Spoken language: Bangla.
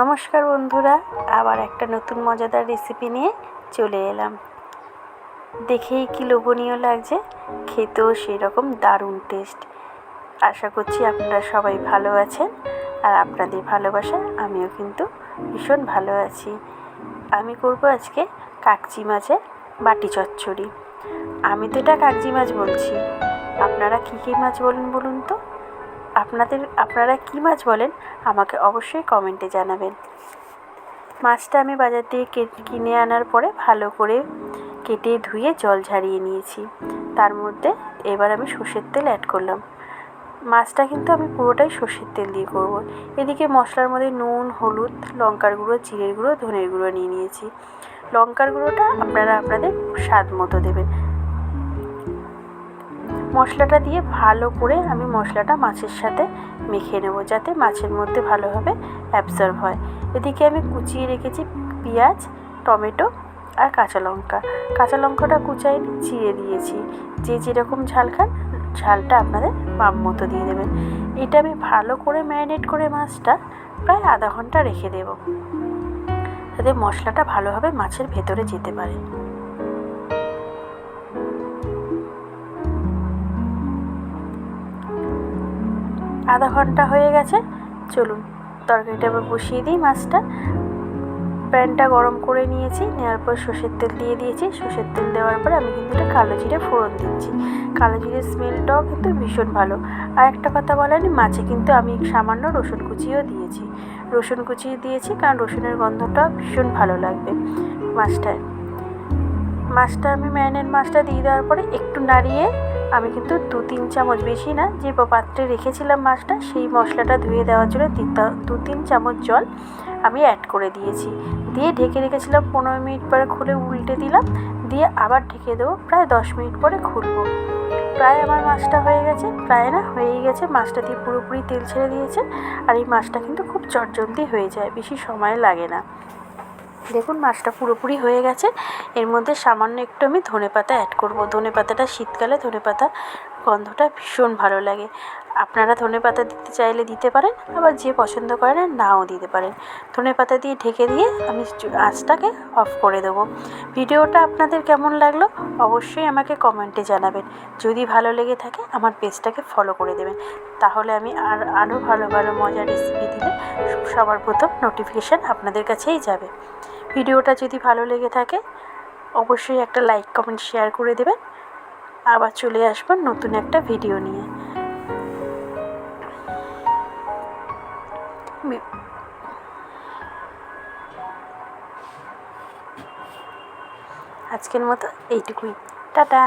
নমস্কার বন্ধুরা, আবার একটা নতুন মজাদার রেসিপি নিয়ে চলে এলাম। দেখেই কি লোভনীয় লাগছে, খেতেও সেরকম দারুণ টেস্ট আশা করছি আপনারা সবাই ভালো আছেন, আর আপনাদের ভালোবাসায় আমিও কিন্তু ভীষণ ভালো আছি। আমি করব আজকে কাকচি মাছের বাটি চচ্চড়ি। আমি তো এটা কাকজি মাছ বলছি, আপনারা কী কী মাছ বলুন বলুন তো? আপনাদের, আপনারা কী মাছ বলেন, আমাকে অবশ্যই কমেন্টে জানাবেন। মাছটা আমি বাজার থেকে কে- কিনে আনার পরে ভালো করে কেটে ধুয়ে জল ঝারিয়ে নিয়েছি। তার মধ্যে এবার আমি সর্ষের তেল অ্যাড করলাম। মাছটা কিন্তু আমি পুরোটাই সর্ষের তেল দিয়ে করব। এদিকে মশলার মধ্যে নুন, হলুদ, লঙ্কার গুঁড়ো, জিরের গুঁড়ো, ধনের গুঁড়ো নিয়ে নিয়েছি। লঙ্কার গুঁড়োটা আপনারা আপনাদের স্বাদ মতো দেবেন। মশলাটা দিয়ে ভালো করে আমি মশলাটা মাছের সাথে মেখে নেব, যাতে মাছের মধ্যে ভালোভাবে অ্যাবজর্ব হয়। এদিকে আমি কুচিয়ে রেখেছি পেঁয়াজ, টমেটো আর কাঁচা লঙ্কা। কাঁচা লঙ্কাটা কুচাইনি চিড়ে দিয়েছি। যে যেরকম ঝাল খান, ঝালটা আপনাদের মাপ মতো দিয়ে দেবেন। এটা আমি ভালো করে ম্যারিনেট করে মাছটা প্রায় আধা ঘণ্টা রেখে দেব, যাতে মশলাটা ভালোভাবে মাছের ভেতরে যেতে পারে। আধা ঘণ্টা হয়ে গেছে। চলুন, তরকারিটা এবার বসিয়ে দিই মাছটা। প্যানটা গরম করে নিয়েছি, নেওয়ার পর সর্ষের তেল দিয়ে দিয়েছি। সর্ষের তেল দেওয়ার পর আমি কিন্তু এটা কালো জিরে ফোড়ন দিচ্ছি। কালো জিরের স্মেলটাও কিন্তু ভীষণ ভালো। আর একটা কথা বলেনি মাছে কিন্তু আমি সামান্য রসুন কুচিও দিয়েছি। রসুন কুচি দিয়েছি কারণ রসুনের গন্ধটা ভীষণ ভালো লাগবে মাছটায়। মাছটা আমি ম্যারিনেট মাছটা দিয়ে দেওয়ার পরে একটু নাড়িয়ে আমি কিন্তু দু তিন চামচ বেশি না, যে পাত্রে রেখেছিলাম মাছটা, সেই মশলাটা ধুয়ে দেওয়ার জন্য দু তিন চামচ জল আমি অ্যাড করে দিয়েছি। দিয়ে ঢেকে রেখেছিলাম পনেরো মিনিট পরে খুলে উল্টে দিলাম, দিয়ে আবার ঢেকে দেবো প্রায় দশ মিনিট পরে খুলবো। প্রায় আমার মাছটা হয়ে গেছে, প্রায় না, হয়েই গেছে। মাছটা দিয়ে পুরোপুরি তেল ছেড়ে দিয়েছে, আর এই মাছটা কিন্তু খুব চটজলদি হয়ে যায়, বেশি সময় লাগে না। দেখুন, মাছটা পুরোপুরি হয়ে গেছে। এর মধ্যে সামান্য একটু আমি ধনে পাতা অ্যাড করব। ধনে পাতাটা শীতকালে ধনে পাতা গন্ধটা ভীষণ ভালো লাগে। আপনারা ধনে পাতা দিতে চাইলে দিতে পারেন, আবার যে পছন্দ করে না নাও দিতে পারেন। ধনে পাতা দিয়ে ঢেকে দিয়ে আমি আঁচটাকে অফ করে দেবো। ভিডিওটা আপনাদের কেমন লাগল অবশ্যই আমাকে কমেন্টে জানাবেন। যদি ভালো লেগে থাকে, আমার পেজটাকে ফলো করে দেবেন। তাহলে আমি আর আরও ভালো ভালো, মজার রেসিপি দিলে সবার প্রথম নোটিফিকেশান আপনাদের কাছেই যাবে। ভিডিওটা যদি ভালো লেগে থাকে, অবশ্যই একটা লাইক কমেন্ট শেয়ার করে দেবেন। আবার চলে আসব নতুন একটা ভিডিও নিয়ে। আজকের মতো এইটুকুই। টাটা!